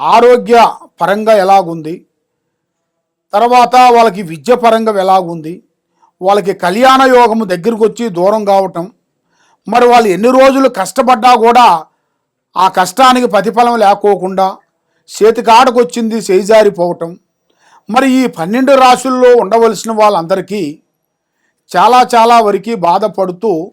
ఆరోగ్య పరంగా ఎలాగుంది? తర్వాత వాళ్ళకి విద్య పరంగా ఎలాగుంది? వాళ్ళకి కళ్యాణ యోగము దగ్గరికి వచ్చి దూరం కావటం మరి వాళ్ళు ఎన్ని రోజులు కష్టపడ్డా కూడా ఆ కష్టానికి ప్రతిఫలం లేకోకుండా చేతికాడకు వచ్చింది చేజారిపోవటం. మరి ఈ పన్నెండు రాశుల్లో ఉండవలసిన వాళ్ళందరికీ చాలా చాలా వరకు బాధపడుతూ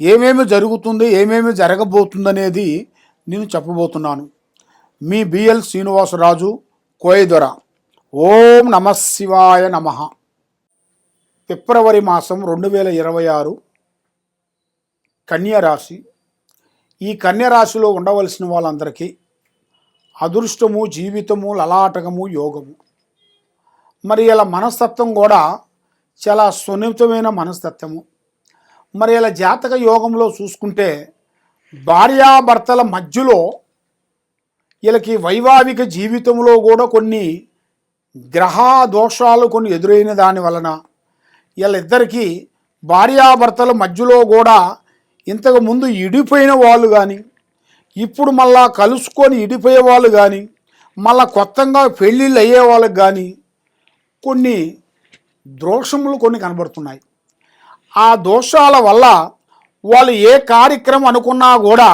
ఏమేమి జరుగుతుంది ఏమేమి జరగబోతుందనేది నేను చెప్పబోతున్నాను. మీ బిఎల్ శ్రీనివాసరాజు కోయదొర. ఓం నమ శివాయ నమ. ఫిబ్రవరి మాసం రెండు వేల ఇరవై ఆరు కన్యరాశి. ఈ కన్యరాశిలో ఉండవలసిన వాళ్ళందరికీ అదృష్టము జీవితము లలాటకము యోగము. మరి ఇలా మనస్తత్వం కూడా చాలా సున్నితమైన మనస్తత్వము. మరి ఇలా జాతక యోగంలో చూసుకుంటే భార్యాభర్తల మధ్యలో వీళ్ళకి వైవాహిక జీవితంలో కూడా కొన్ని గ్రహ దోషాలు కొన్ని ఎదురైన దాని వలన వీళ్ళిద్దరికీ భార్యాభర్తల మధ్యలో కూడా ఇంతకు ముందు ఇడిపోయిన వాళ్ళు కానీ ఇప్పుడు మళ్ళా కలుసుకొని ఇడిపోయే వాళ్ళు కానీ మళ్ళా కొత్తగా పెళ్ళిళ్ళు అయ్యే వాళ్ళకి కానీ కొన్ని దోషములు కొన్ని కనబడుతున్నాయి. ఆ దోషాల వల్ల వాళ్ళు ఏ కార్యక్రమం అనుకున్నా కూడా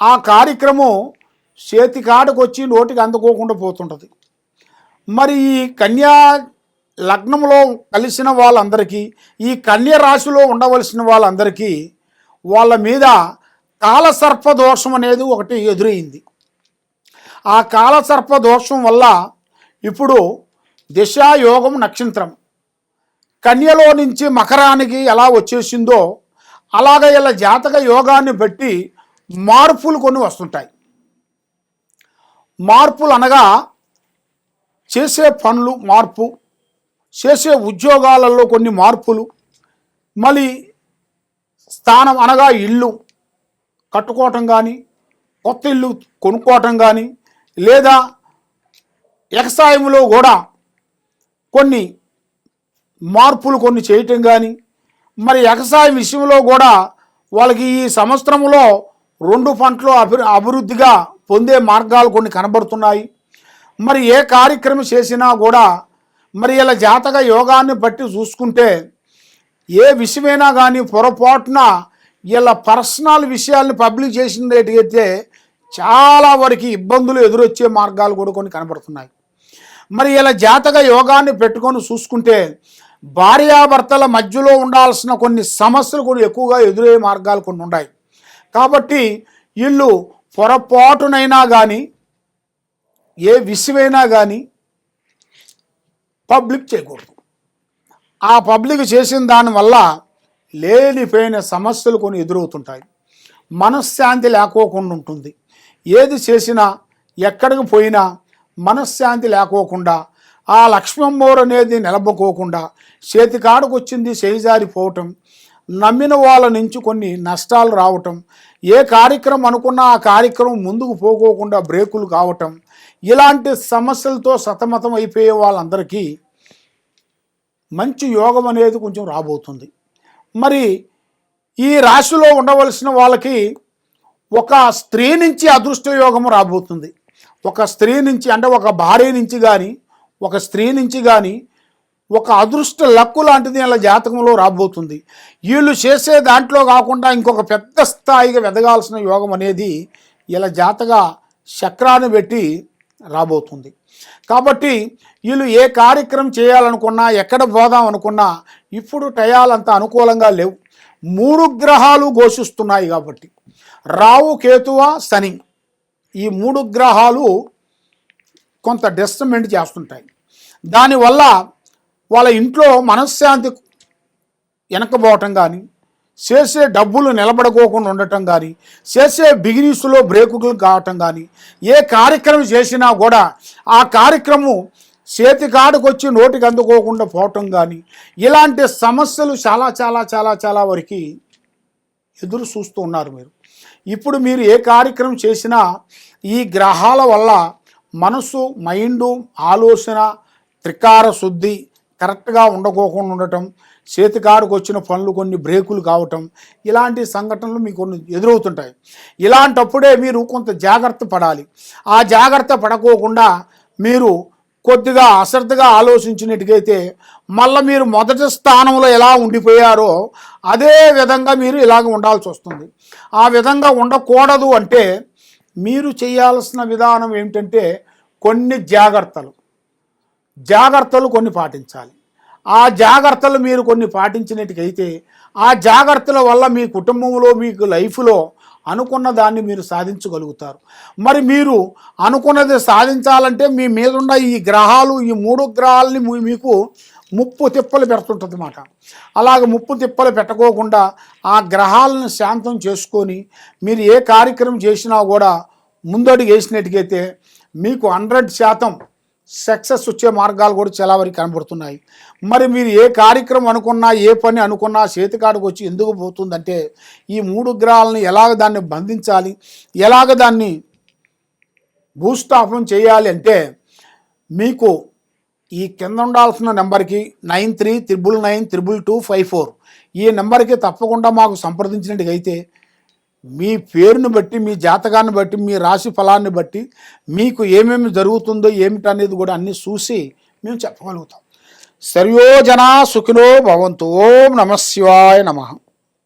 ఆ కార్యక్రమం చేతి కాడకు వచ్చి నోటికి అందుకోకుండా పోతుంటుంది. మరి ఈ కన్యా లగ్నంలో కలిసిన వాళ్ళందరికీ ఈ కన్య రాశిలో ఉండవలసిన వాళ్ళందరికీ వాళ్ళ మీద కాలసర్ప దోషం అనేది ఒకటి ఎదురైంది. ఆ కాలసర్ప దోషం వల్ల ఇప్పుడు దిశాయోగం నక్షత్రం. కన్యలో నుంచి మకరానికి ఎలా వచ్చేసిందో అలాగ ఇలా జాతక యోగాన్ని బట్టి మార్పులు కొన్ని వస్తుంటాయి. మార్పులు అనగా చేసే పనులు మార్పు చేసే ఉద్యోగాలలో కొన్ని మార్పులు మళ్ళీ స్థానం అనగా ఇల్లు కట్టుకోవటం కానీ కొత్త ఇల్లు కొనుక్కోవటం కానీ లేదా వ్యవసాయంలో కూడా కొన్ని మార్పులు కొన్ని చేయటం కానీ మరి వ్యవసాయ విషయంలో కూడా వాళ్ళకి ఈ సంవత్సరంలో రెండు పంటలు అభి అభివృద్ధిగా పొందే మార్గాలు కొన్ని కనబడుతున్నాయి. మరి ఏ కార్యక్రమం చేసినా కూడా మరి ఇలా జాతక యోగాన్ని బట్టి చూసుకుంటే ఏ విషయమైనా కానీ పొరపాటున ఇలా పర్సనల్ విషయాల్ని పబ్లిక్ చేసినట్టయితే చాలా వరకు ఇబ్బందులు ఎదురొచ్చే మార్గాలు కూడా కొన్ని కనబడుతున్నాయి. మరి ఇలా జాతక యోగాన్ని పెట్టుకొని చూసుకుంటే భార్యాభర్తల మధ్యలో ఉండాల్సిన కొన్ని సమస్యలు కూడా ఎక్కువగా ఎదురయ్యే మార్గాలు కొన్ని ఉన్నాయి. కాబట్టి వీళ్ళు పొరపాటునైనా కానీ ఏ విషయమైనా కానీ పబ్లిక్ చేయకూడదు. ఆ పబ్లిక్ చేసిన దానివల్ల లేనిపోయిన సమస్యలు కొన్ని ఎదురవుతుంటాయి. మనశ్శాంతి లేకోకుండా ఉంటుంది. ఏది చేసినా ఎక్కడికి పోయినా మనశ్శాంతి లేకోకుండా ఆ లక్ష్మమ్మోరు అనేది నిలబకోకుండా చేతికాడకు వచ్చింది చేయిజారిపోవటం నమ్మిన వాళ్ళ నుంచి కొన్ని నష్టాలు రావటం ఏ కార్యక్రమం అనుకున్నా ఆ కార్యక్రమం ముందుకు పోకోకుండా బ్రేకులు కావటం ఇలాంటి సమస్యలతో సతమతం అయిపోయే వాళ్ళందరికీ మంచి యోగం అనేది కొంచెం రాబోతుంది. మరి ఈ రాశిలో ఉండవలసిన వాళ్ళకి ఒక స్త్రీ నుంచి అదృష్ట యోగం రాబోతుంది. ఒక స్త్రీ నుంచి అంటే ఒక భార్య నుంచి కానీ ఒక స్త్రీ నుంచి కానీ ఒక అదృష్ట లక్కు లాంటిది ఇలా జాతకంలో రాబోతుంది. వీళ్ళు చేసే దాంట్లో కాకుండా ఇంకొక పెద్ద స్థాయిగా ఎదగాల్సిన యోగం అనేది ఇలా జాతక చక్రాన్ని పెట్టి రాబోతుంది. కాబట్టి వీళ్ళు ఏ కార్యక్రమం చేయాలనుకున్నా ఎక్కడ పోదాం అనుకున్నా ఇప్పుడు టయాలంత అనుకూలంగా లేవు. మూడు గ్రహాలు ఘోషిస్తున్నాయి కాబట్టి. రావు కేతువ శని ఈ మూడు గ్రహాలు కొంత డిస్టర్బెంట్ చేస్తుంటాయి. దానివల్ల వాళ్ళ ఇంట్లో మనశ్శాంతి వెనకపోవటం కానీ చేసే డబ్బులు నిలబడుకోకుండా ఉండటం కానీ చేసే బిగినీస్లో బ్రేకులు కావటం కానీ ఏ కార్యక్రమం చేసినా కూడా ఆ కార్యక్రమం చేతికాడికి వచ్చి నోటికి అందుకోకుండా పోవటం కానీ ఇలాంటి సమస్యలు చాలా చాలా చాలా చాలా వరకు ఎదురు చూస్తూ ఉన్నారు మీరు. ఇప్పుడు మీరు ఏ కార్యక్రమం చేసినా ఈ గ్రహాల వల్ల మనసు మైండు ఆలోచన త్రికార శుద్ధి కరెక్ట్గా ఉండకోకుండా ఉండటం చేతికారుకు వచ్చిన పనులు కొన్ని బ్రేకులు కావటం ఇలాంటి సంఘటనలు మీకు కొన్ని ఎదురవుతుంటాయి. ఇలాంటప్పుడే మీరు కొంత జాగ్రత్త పడాలి. ఆ జాగ్రత్త పడకోకుండా మీరు కొద్దిగా అశ్రద్ధగా ఆలోచించినట్టుగైతే మళ్ళీ మీరు మొదటి స్థానంలో ఎలా ఉండిపోయారో అదే విధంగా మీరు ఇలాగ ఉండాల్సి వస్తుంది. ఆ విధంగా ఉండకూడదు అంటే మీరు చేయాల్సిన విధానం ఏమిటంటే కొన్ని జాగ్రత్తలు. జాగ్రత్తలు కొన్ని పాటించాలి. ఆ జాగ్రత్తలు మీరు కొన్ని పాటించినట్టుకైతే ఆ జాగ్రత్తల వల్ల మీ కుటుంబంలో మీకు లైఫ్లో అనుకున్న దాన్ని మీరు సాధించగలుగుతారు. మరి మీరు అనుకున్నది సాధించాలంటే మీ మీదున్న ఈ గ్రహాలు ఈ మూడు గ్రహాలని మీకు ముప్పు తిప్పలు పెడుతుంటుంది అన్నమాట అలాగ ముప్పు తిప్పలు పెట్టకోకుండా ఆ గ్రహాలను శాంతం చేసుకొని మీరు ఏ కార్యక్రమం చేసినా కూడా ముందడుగు వేసినట్టుకైతే మీకు హండ్రెడ్ శాతం సక్సెస్ వచ్చే మార్గాలు కూడా చాలా వరకు కనబడుతున్నాయి. మరి మీరు ఏ కార్యక్రమం అనుకున్నా ఏ పని అనుకున్నా చేతికాడికి వచ్చి ఎందుకు పోతుందంటే ఈ మూడు గ్రహాలను ఎలాగ దాన్ని బంధించాలి ఎలాగ దాన్ని భూస్థాపనం చేయాలి అంటే మీకు ఈ కింద ఉండాల్సిన నెంబర్కి nine three triple nine triple two five four ఈ నెంబర్కి తప్పకుండా మాకు సంప్రదించినట్టుగైతే మీ పేరుని బట్టి మీ జాతకాన్ని బట్టి మీ రాశి ఫలాన్ని బట్టి మీకు ఏమేమి జరుగుతుందో ఏమిటనేది కూడా అన్నీ చూసి మేము చెప్పగలుగుతాం. సర్వోజన సుఖినో భవంతు. ఓం నమ శివాయ నమః.